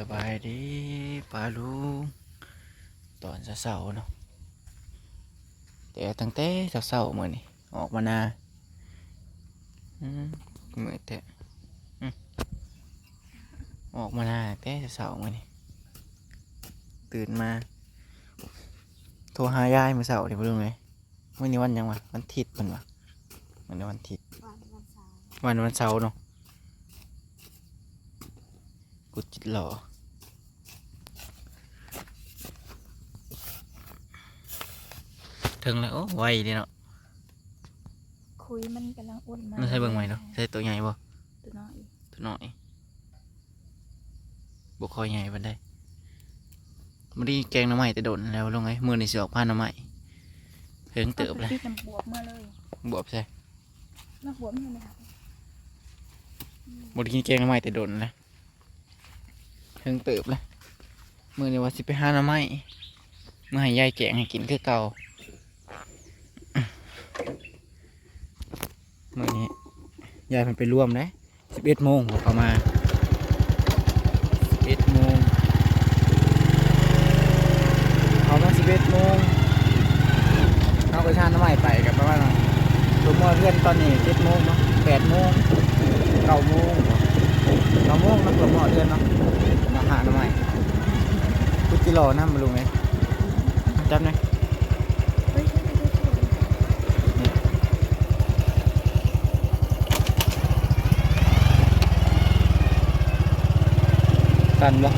สบายดีปลาลุงตอนเสาร์ๆเนาะแต่ตั้งแต่เสาร์ๆมื่อนี่ออกมานาอืมเมื่อยแต่อืมออกมานาแต่เสาร์ๆมื่อนี่ตื่นมา โทรหายายเมื่อเสาร์เดี๋ยวไปดูไงวันนี้วันหยังวะวันอาทิตย์มันวะวันนี้วันอาทิตย์วันวันเสาร์วันวันเสาร์เนาะ กูจิตหล่อถึงแล้วโอ้ไวดีเนาะคุยมันกำลังอ้วนมากมันใช่เบิ่งไหมเนาะใช่ตัวใหญ่บ่ตัวน้อยตัวน้อยบุคอยใหญ่บันได้มันได้แกงหน้ำใหม่แต่โดนแล้วลงไงมือนี่สิออกผ้าหน้ำใหม่เพิ่งเติบเลยพี่น้ำบวบมาเลยบวบใช่น้ำบวบนี่เลยค่ะบไดกินแกงหน้ำใหม่แต่โดนแล้ว เพิ่งเติบเลยมือนี่ว่าสิไปหาหน้ำใหม่เมื่อให้ยายแกงให้กินคือเก่าเมื่อนี้ยายมันไปร่วมนะสิบเอ็ดโมงเข้ามาสิบเอ็ดโมงเขามาสิบเอ็ดโมงเอาไปชาน้ำใหม่ไปกับประมาณรวมเพื่อนตอนนี้เจ็ดโมงเนาะแปดโมงเก้าโมง เก้าโมงนักรวมเพื่อนเนาะมาหาน้ำใหม่พุทธิโลนะมาลุงไงจับหน่อยสั่นบ่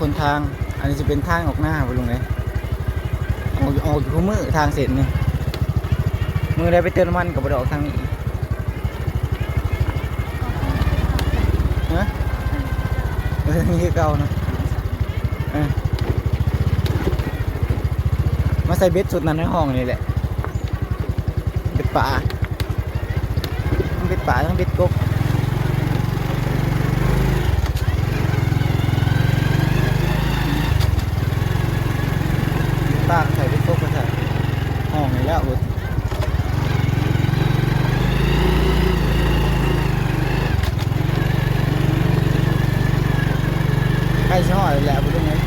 คนทาง อันนี้จะเป็นทางออกหน้าไปลงเลยออกออกอยู่มือทางเสร็จนี่มือได้ไปเติมน้ำมันกับบดออกทางนี้ฮะเออนี่คือเก่าเนอะมาใส่เบ็ดสุดนั้นในห้องนี่แหละ เบ็ดป่าทั้งเบ็ดป่าทั้งเบ็ดกบตากใส่เบ็ดกบก็ใส่ห้องนี่แล้วเว้ยใกล้ชิห่อเลยแหละพูดตรงนี้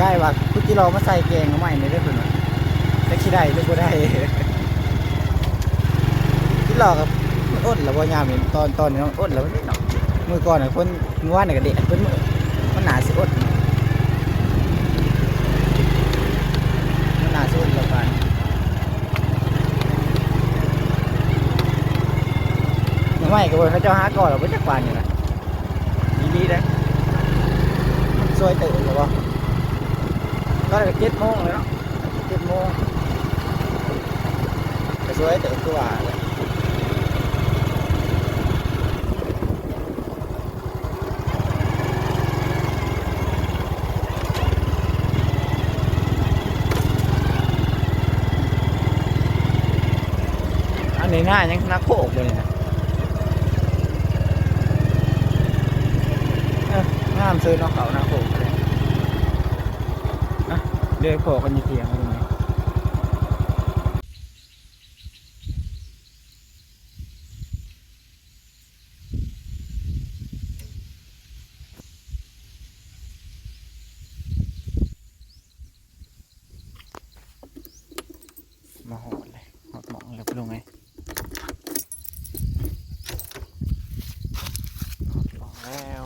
ย้ายว่าพุทธิเรามาใส่แกงเอาใหม่ในเรื่องคนว่าแต่ขี้ได้หรือบ่ได้ที่หลอกกับมันอดแล้วบ่ยามเห็นตอนตอนนี้มันอดแล้วมันนิดหน่อยมือก่อนน่ะคนมือว่านน่ะก็เด็กเพิ่นมือมันหนาสิอดมันหนาสิอดแล้วกันไม่ก็บ่เขาเจ้าหาก่อนแล้วบ่จักปานนี่นะดีๆเด้อมันซวยตื่นแล้ว ก็ได้เจ็ดโมงเลยเนาะเจ็ดโมงก็ซวยเตื่นคือว่าเลยอันนี้หน้ายังนักโขกเลยเนี่ยงามซื้อนอกเขานักโขกเลย เดี๋ยวโขกกันยี่เทียงกันไหมมาหอดเลยหอดหมองเลยไปลงไงลงแล้ว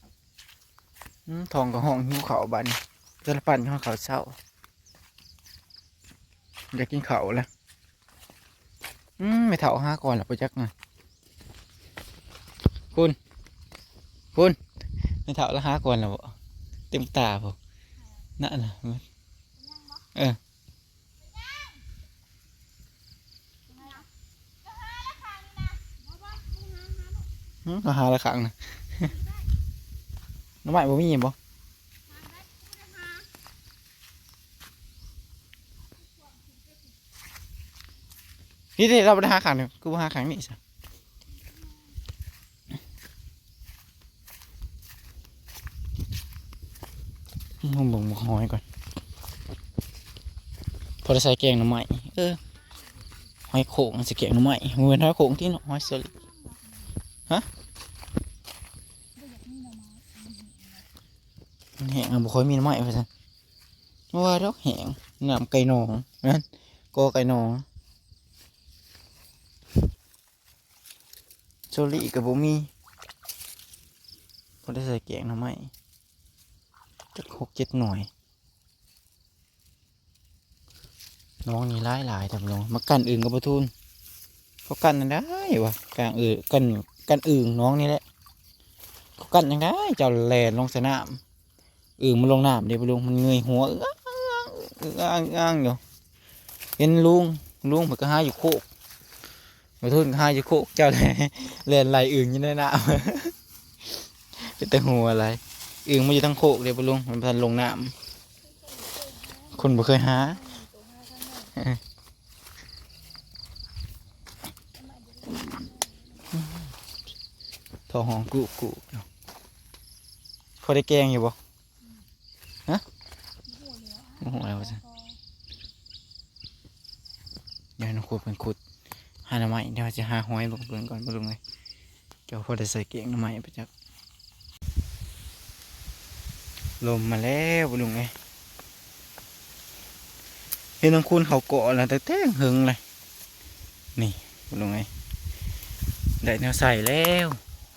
อืม ทองกับห้องหิวเขาบันจะปั่นข้าวเขาวเช้าอยากกินเขาแล้วอืมไม่เท่าห้าก่อนหรอไปจักหน่อยคุณ คุณไม่เท่าละห้าก่อนหรอเต็มตาผมนั่นนะเออหึมาหาละครั้งนะ น้ำใหม่บ่มีบ่นี่ที่เราไปหาครั้งหนึงกูหาครั้งนี้สิมึงบ่งบ่หอยก่อนพอได้ใส่แกงหน่อไม้เออหอยโขงใส่แกงหน่อไม้เหมือนหอยโขงที่เนาะหอยสลิดฮะมัน แหงบ่ค่อยมีน่อไม้ว่าซั่นว่าดอกแหงน้ำไก่นองนั่นกอไก่นองโซลิก็บ่มีพอได้ใส่แกงน่อไม้จักหกเจ็ดหน่วย น้องนี่ร้ายหลายทำลงมากันอื่นกับปทุนเขากันได้วะกลางอื่นกันกันอื่นน้องนี่แหละเขากันยังได้เจ้าแลนลงสนาม อื่นมันลงน้ำเดี๋ยวไปลงมันเงยหัวเอ้างเอ้างอยู่เห็นลุงลุงมันก็หาอยู่โคกปทุนหาอยู่โคกเจ้าแลแลนไหลอื่นอยังได้น้ำเป็นแต่หัวอะไรอึ่งมันอยู่ทั้งโคกเดี๋ยวไปลงมันพันลงน้ำคนบ่เคยหาทองหองกุกุเนาะพอได้แกงอยู่บ่ฮะ โอ้โหอะไรวะจ๊ะเดี๋ยวน้องขุดเป็นขุดหาหน่อไม้เดี๋ยวจะหาหอยลงเบิ่งก่อนบ่ลุงเลยเดี๋ยวพอได้ใส่แกงหน่อไม้ไปจักลมมาแล้วบุลุงไงเห็นน้องคุณเขาเกาะแล้วแต่แต้งหึงเลยนี่บุลุงไงได้แนวใส่แล้ว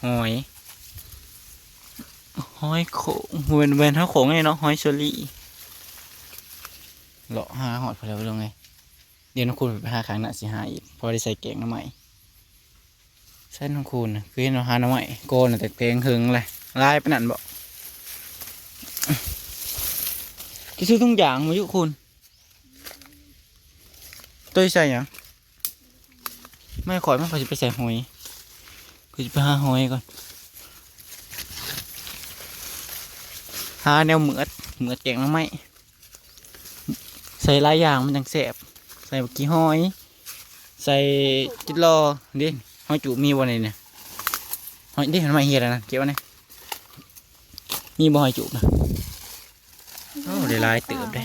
หอยหอยโขงเวนเวนเท่าโขงไงเนาะหอยเชอรี่ เลาะหาหอดพอแล้วบุลุงไงเดี๋ยวน้องคุณไปหาครั้งหน้าสิหาอีกพอได้ใส่แกงน้ำใหม่ใส่น้องคุณน่ะคือเห็นเราหาน้ำใหม่โกนแต่แกงหึงเลยลายไปนั่นบ่ที่ซื้อทุกอย่างมายู่คุณตัวใส่ยังไม่ขอยไม่ขอจะไปใส่หอยกูจะไปหาหอยก่อนหาแนวเหมือดเหมือดแกงแล้วไหม ใส่หลายอย่างมันจังแสบใส่บักกี้หอย ใส่จิตรอดิหอยจูบมีบ่ในเนี่ยหอยดิมันไม่เฮียแล้วนะเก็บไว้นะมีบ่หอยจูบนะโอ้ได้หลายเติบได้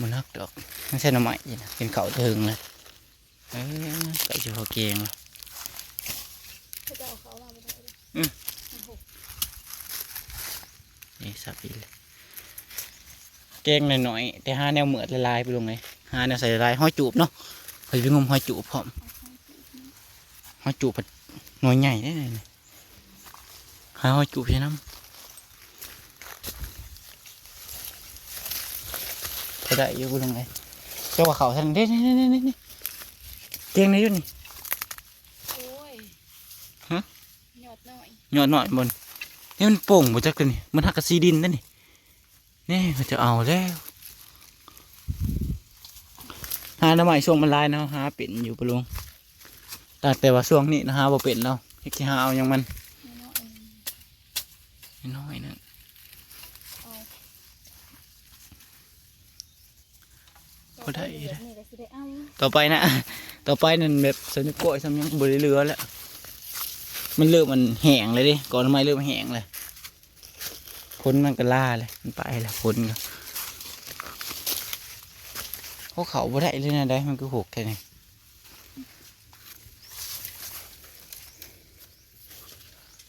มันนักดอกไม่ใช่หน้ำใหม่นะเป็นเขาเทิงเลยเอ้ยไก่จะพอเกงเลยนี่สับอีกเลย เกงหน่อยๆแต่หาแนวเหมือดละลายไปลงไงหาแนวใส่ละลายห้อยจูบเนาะไปไปงมห้อยจูบพร้อมห้อยจูบผัดหน่วยใหญ่ได้เลยหาห้อยจูบใช่น้ำก็ได้อยู่บุญไงเจ้าว่าเขาท่านนี่นี่นี่นี่นี่เตียงนี่อยู่นี่โอ้ยฮะหยอดหน่อยยอดหน่อยบนนี่มันโป่งบ่จักเลยนี่มันหักกระซีดินนั่นนี่ นี่มันจะเอาแล้วหาหน้ำใหม่ช่วงมันลายเนาะหาเป็นอยู่ปะลุงแต่แต่ว่าช่วงนี้นะฮะบ่เป็นแล้วเฮ็ดสิหาเอายังมันน้อยนึงพอได้เยวนี่ก็สิได้เอาต่อไปนะ ต่อไปนั่นแบบสนิทโกยซ้ำยังบริเรือแล้วมันเริ่มมันแห้งเลยดิก่อนทำไมเริ่มแห้งเลย พ้นมันก็ล่าเลยมันไปแล้วพ้นก็เพราเขาบ่ได้เลยนะได้มันก็หกแค่นี้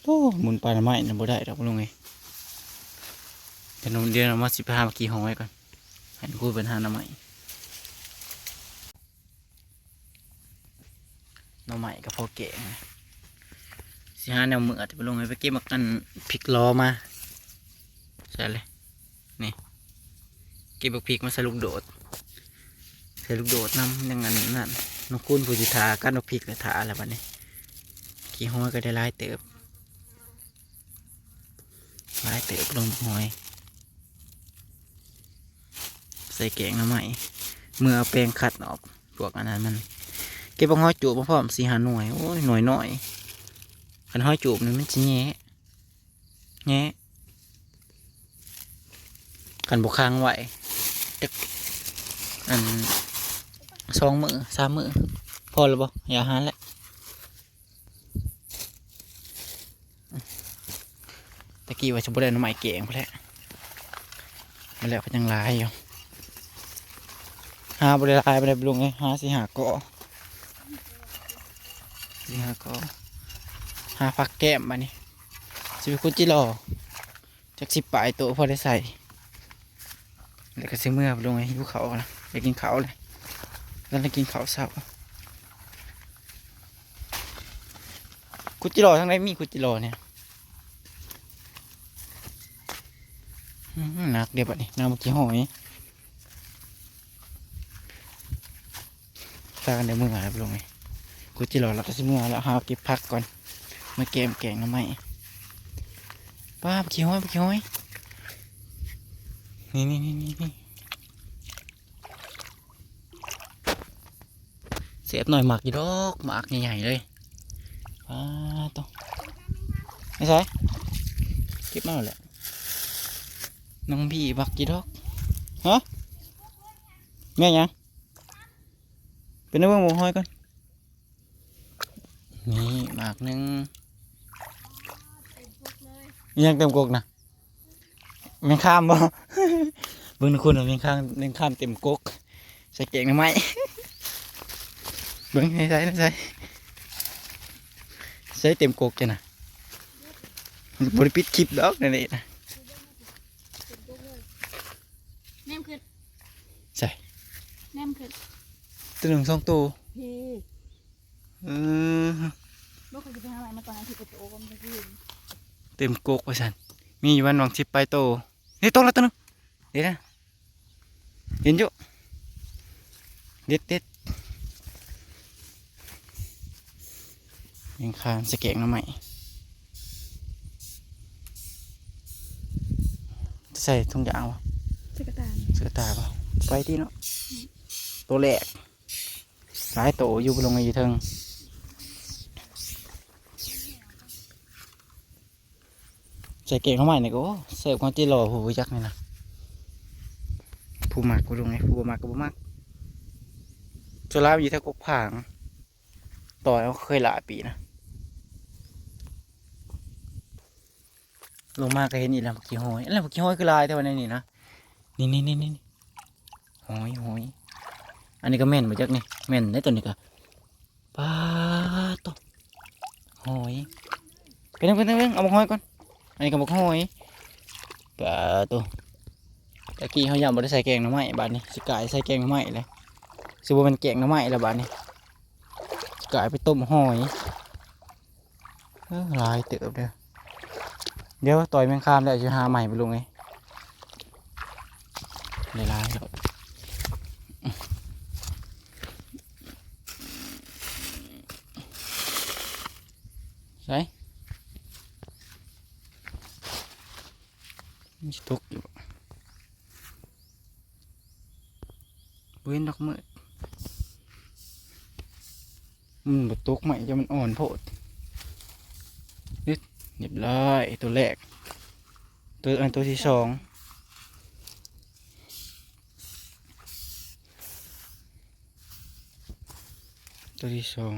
โอ้หมุนปลาหน้าไม้นะบ่ได้ดอกลุงไงเดี๋ยวเราเดี๋ยวเรามาสิพามากี่ห้องไว้ก่อนให้คุยเป็นห้าหน้าไม้หน่อใหม่กับพอแกงสิห้าแนวเมือจะไปลงให้ไปเก็บมากันพริกล้อมา ใช่เลยนี่เก็บบักพริกมาใส่ลูกโดดใส่ลูกโดดน้ำยังงั้นนั่นน้องคุณผู้จิทากันนกพริกเลยทาอะไรบ้านี้กี่ห้อยก็ได้ลายเติบลายเติบลงห้อย ใส่แกงน่อใหม่เมื่อเอาแปรงขัดออกพวกอันนั้นมัน เก็บบังห้อยจูบมาพร้อมสี่หาหน่วยโอ้ยหน่วยหน้อยคันห้อยจูบนี่มันจะแง่แง่ กันบุค้างไหวจักอันสองมือสามมือพอแล้วบ่อย่าหาแหละตะกี้ว่าจะบ่ได้น้ำใหม่เก่งพอแล้วมาแล้วก็ยังลายอยู่หาบ่ได้หลายบ่ได้ไปลงไงหาสิหาเกาะสิหาเกาะหาผักแก้มมานี่สิไปคุจิรอจักสิปลายโตพอได้ใส่ แล้วก็สิเมื่อลงไงหิวเขาวนะอยากกินเขาเลยแล้วจะกินเขาวเช้าคุจิรอทั้งไหนมีคุจิรอเนี่ยหนักเดี๋ยวบัดนี้น้ำเมื่อกี้หอยตากันเดี๋ยวมือหายไปลงไงกูจิรอแล้วก็สิมือแล้วหาเก็บพักก่อนมาเกมแกงน้ำไหมป้าเมื่อกี้หอยเมื่อกี้หอย นี่นี่นี่นี่นี่เสียบหน่อยหมักอยู่ดอกหมักใหญ่ๆเลยป้าต้องไม่ใช่เก็บมาแล้วแหละน้องพี่บักกี่ดอกฮะแม่ยังเป็นน้ำเบิ่งหมูห้อยก่อนนี่หมากหนึ่งยังเต็มกกนะ แมงข้ามบ่เบิ่งนะคุณเอาแมงข้ามแมงข้ามเต็มกกใส่เก่งหรือไม่เบิ่งให้ใส่ให้ใส่ใส่เต็มกกจ้ะนะบริปิดคลิปดอกนั่นเองนะแนมขึ้นใส่แนมขึ้นตัวหนึ่งสองตัวพี่เออลูกเขาจะไปหาอะไรมาตอนนั้นที่ประตูก็ไม่ได้ยินเต็มกกว่าสันมีอยู่วันหวังชิปไปโต นี่ตรงแล้วตัวหนึงเดี๋ยวนะเห็นอยู่เด็ดเด็ดยังคานสแกงน้ำใหม่ใส่ทุงยางวะสกตานเสือตาเปล่าไปที่เนาะตัวแรกหลายโตอยู่บนลงมาอยู่เทิง ใส่เก่งเข้ามาเนี่ยก็เสิร์ฟความจีรอผู้ยักษ์นี่นะผู้มากกูลงไงผู้บ่มากก็บ่มากจะลาบอยู่ถ้ากกผาง ต่อยเขาเคยหลายปีนะ ลงมากก็เห็นอีกแล้วกี้ห้อยแล้วกี้ห้อยคือลายแต่วันนี้นี่นะนี่นี่นี่นี่หอยหอยอันนี้ก็แม่นมาจากนี่แม่นในตัวนี้ก็ปลาตวหอยไปนั่งไปนั่งไปนั่งเอาหอยก่อน อันนี้ก็บักหอยปลาตัวตะกี้เขายำบได้ใส่แกงหน้ำไม้บาดนี้สิกายใส่แกงหน้ำไม้เลยสิบ่เป็นแกงหน้ำไม้แล้วบาดนี้สิกายไปต้มหอยเออหลายเติบเด้อเดี๋ยวต่อยแมงคามแล้วจะหาใหม่ไปลงไงในร้านครับใช่มีส ตุกอยู่เว้นดอกมืดมันบตกใหม่จะมันอ่อนโพดนิดเรียบร้อยตัวแรก ตัวอันตัวที่สองตัวที่สอง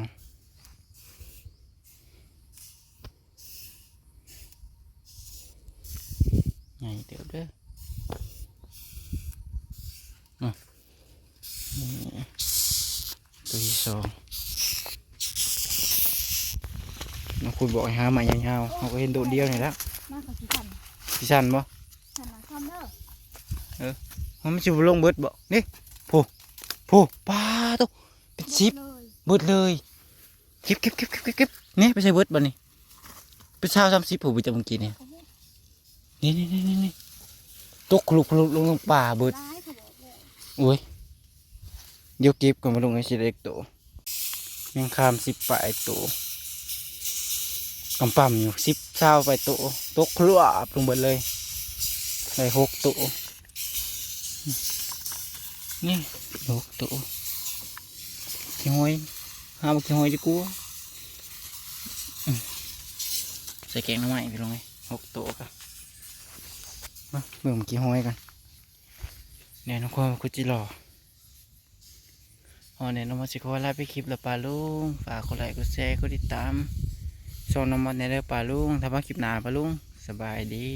ใหญ่เดี๋ยวเด้ออะนี่ตัวที่สองน้องคุณ บอกให้หาใหม่ยาวๆเขาก็เห็นโดดเดียวนี่แล้วมากกว่าที่ขันพี่ชันบ่ขันหลังคอมเด้อมันไม่ใช่ลงเบิดบ่นี่ผู้ผู้ปลาตัวเป็นสิบเลยเบิดเลยเก็บเก็บเก็บเก็บเก็บเก็บนี่ไม่ใช่เบิดบ่นี่เป็นชาวสามสิบผู้ไปจำเมื่อกี้เนี่ยนี่นี่นี่นี่นี่ตกคลุกคลุกลงลงป่าเบิดร้ายเขาบอกเลยโอ้ยเดี๋ยวเก็บก่อนมาลงไอ้ชิเล็กโตแมงคามสิบปลายโต กำปั้มอยู่สิบเช้าไปโตตกคลุบลงเบิดเลยได้หกโตนี่หกโตขี้ห้อยห้าบขี้ห้อยดีกว่าอืมใส่แกงน้ำไม้ไปลงไงหกโตกันมาเบิ่งขี้ห้อยกันแน่นอนความกุจิหล่ออ๋อเนี่ยน้องมาสิขอลาไปคลิปแล้วปลาลุงฝากกดไลค์กดแชร์กดติดตาม ช่องน้องมดในเด้อปลาลุงถ้ามาคลิปหนาปลาลุงสบายดี